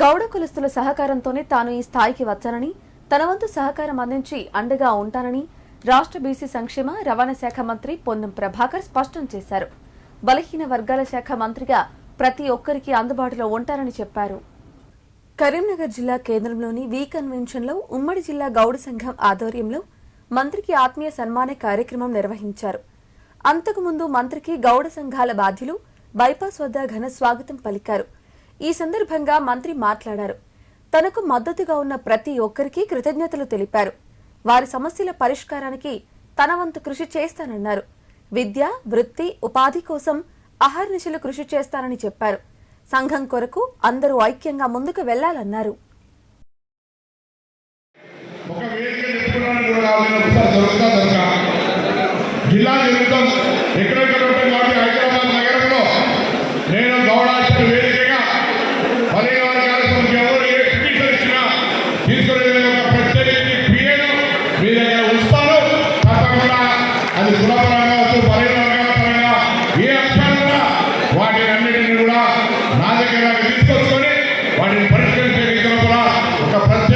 గౌడ కులస్తుల సహకారంతోనే తాను ఈ స్థాయికి వచ్చానని తన వంతు సహకారం అందించి అండగా ఉంటానని రాష్ట్ర బీసీ సంక్షేమ రవాణా శాఖ మంత్రి పొన్నం ప్రభాకర్ స్పష్టం చేశారు. బలహీన వర్గాల శాఖ మంత్రిగా ప్రతి ఒక్కరికి అందుబాటులో ఉంటారని చెప్పారు. కరీంనగర్ జిల్లా కేంద్రంలోని వి కన్వెన్షన్లో ఉమ్మడి జిల్లా గౌడ సంఘం ఆధ్వర్యంలో మంత్రికి ఆత్మీయ సన్మాన కార్యక్రమం నిర్వహించారు. అంతకుముందు మంత్రికి గౌడ సంఘాల బాధ్యులు బైపాస్ వద్ద ఘన స్వాగతం పలికారు. ఈ సందర్భంగా మంత్రి మాట్లాడారు. తనకు మద్దతుగా ఉన్న ప్రతి ఒక్కరికి కృతజ్ఞతలు తెలిపారు. వారి సమస్యల పరిష్కారానికి తన వంతు కృషి చేస్తానన్నారు. విద్య వృత్తి ఉపాధి కోసం అహర్నిశలు కృషి చేస్తానని చెప్పారు. సంఘం కొరకు అందరూ ఐక్యంగా ముందుకు వెళ్ళాలన్నారు ఒక వేదిక అది కులపరంగా కావచ్చు పదిహేను పరంగా ఏ అంశాలు వాటిని అన్నిటిని కూడా నా దగ్గర తీసుకొచ్చుకొని వాటిని పరిష్కరించే రీతిలో కూడా ఒక ప్రత్యేక